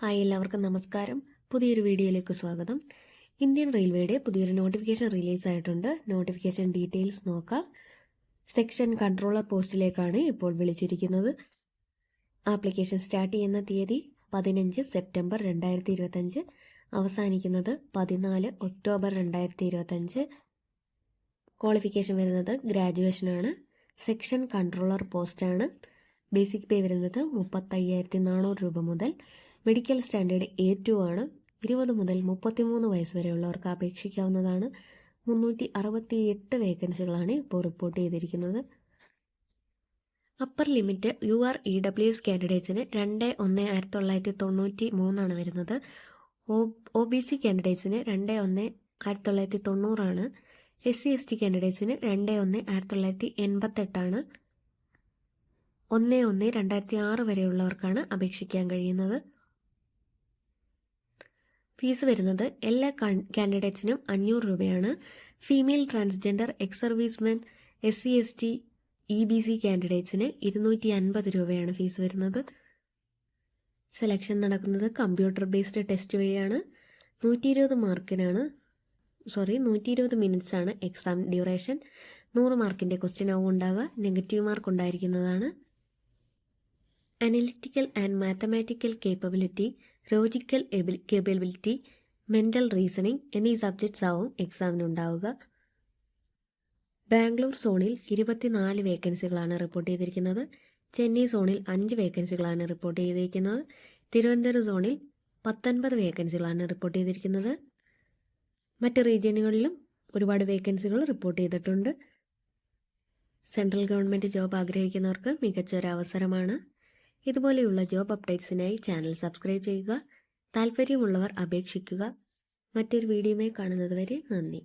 Hi എല്ലാവർക്കും നമസ്കാരം. പുതിയൊരു വീഡിയോയിലേക്ക് സ്വാഗതം. ഇന്ത്യൻ റെയിൽവേയുടെ പുതിയൊരു നോട്ടിഫിക്കേഷൻ റിലീസ് ആയിട്ടുണ്ട്. നോട്ടിഫിക്കേഷൻ ഡീറ്റെയിൽസ് നോക്കാം. സെക്ഷൻ കൺട്രോളർ പോസ്റ്റിലേക്കാണ് ഇപ്പോൾ വിളിച്ചിരിക്കുന്നത്. ആപ്ലിക്കേഷൻ സ്റ്റാർട്ട് ചെയ്യുന്ന തീയതി പതിനഞ്ച് സെപ്റ്റംബർ രണ്ടായിരത്തി ഇരുപത്തഞ്ച് അവസാനിക്കുന്നത് പതിനാല് ഒക്ടോബർ രണ്ടായിരത്തി ഇരുപത്തഞ്ച് ക്വാളിഫിക്കേഷൻ വരുന്നത് ഗ്രാജുവേഷനാണ് സെക്ഷൻ കൺട്രോളർ പോസ്റ്റാണ് ബേസിക് പേ വരുന്നത് മുപ്പത്തയ്യായിരത്തി നാനൂറ് രൂപ മുതൽ മെഡിക്കൽ സ്റ്റാൻഡേർഡ് എ ടു ആണ് ഇരുപത് മുതൽ മുപ്പത്തിമൂന്ന് വയസ്സ് വരെയുള്ളവർക്ക് അപേക്ഷിക്കാവുന്നതാണ്. മുന്നൂറ്റി അറുപത്തി എട്ട് വേക്കൻസികളാണ് ഇപ്പോൾ റിപ്പോർട്ട് ചെയ്തിരിക്കുന്നത്. Upper limit U R E W S കാൻഡിഡേറ്റ്സിന് രണ്ട് ഒന്ന് ആയിരത്തി തൊള്ളായിരത്തി തൊണ്ണൂറ്റി മൂന്നാണ് വരുന്നത്. ഒ ബി സി കാൻഡിഡേറ്റ്സിന് രണ്ട് ഒന്ന് ആയിരത്തി തൊള്ളായിരത്തി തൊണ്ണൂറാണ് എസ് സി എസ് ടി കാൻഡിഡേറ്റ്സിന് രണ്ട് ഒന്ന് ആയിരത്തി തൊള്ളായിരത്തി എൺപത്തെട്ടാണ് ഒന്ന് ഒന്ന് രണ്ടായിരത്തി ആറ് വരെയുള്ളവർക്കാണ് അപേക്ഷിക്കാൻ കഴിയുന്നത്. ഫീസ് വരുന്നത് എല്ലാ കാൻഡിഡേറ്റ്സിനും അഞ്ഞൂറ് രൂപയാണ്. Female transgender ex servicemen S C S T E B C കാൻഡിഡേറ്റ്സിന് ഇരുന്നൂറ്റി അൻപത് രൂപയാണ് ഫീസ് വരുന്നത്. സെലക്ഷൻ നടക്കുന്നത് കമ്പ്യൂട്ടർ ബേസ്ഡ് ടെസ്റ്റ് വഴിയാണ്. നൂറ്റി ഇരുപത് മാർക്കിനാണ് സോറി നൂറ്റി ഇരുപത് മിനിറ്റ്സ് ആണ് എക്സാം ഡ്യൂറേഷൻ നൂറ് മാർക്കിന്റെ ക്വസ്റ്റ്യൻ ആവും ഉണ്ടാകുക നെഗറ്റീവ് മാർക്ക് ഉണ്ടായിരിക്കുന്നതാണ്. Analytical and mathematical capability logical capability mental reasoning എന്നീ സബ്ജക്ട്സ് ആവും എക്സാമിനുണ്ടാവുക ബാംഗ്ലൂർ സോണിൽ ഇരുപത്തിനാല് വേക്കൻസികളാണ് റിപ്പോർട്ട് ചെയ്തിരിക്കുന്നത്. ചെന്നൈ സോണിൽ അഞ്ച് വേക്കൻസികളാണ് റിപ്പോർട്ട് ചെയ്തിരിക്കുന്നത്. തിരുവനന്തപുരം സോണിൽ പത്തൊൻപത് വേക്കൻസികളാണ് റിപ്പോർട്ട് ചെയ്തിരിക്കുന്നത്. മറ്റ് റീജിയനുകളിലും ഒരുപാട് വേക്കൻസികൾ റിപ്പോർട്ട് ചെയ്തിട്ടുണ്ട്. സെൻട്രൽ ഗവൺമെന്റ് ജോബ് ആഗ്രഹിക്കുന്നവർക്ക് മികച്ച ഒരു അവസരമാണ് ഇതുപോലെയുള്ള ജോബ് അപ്ഡേറ്റ്സിനായി ചാനൽ സബ്സ്ക്രൈബ് ചെയ്യുക. താല്പര്യമുള്ളവർ അപേക്ഷിക്കുക. മറ്റൊരു വീഡിയോയുമായി കാണുന്നതുവരെ നന്ദി.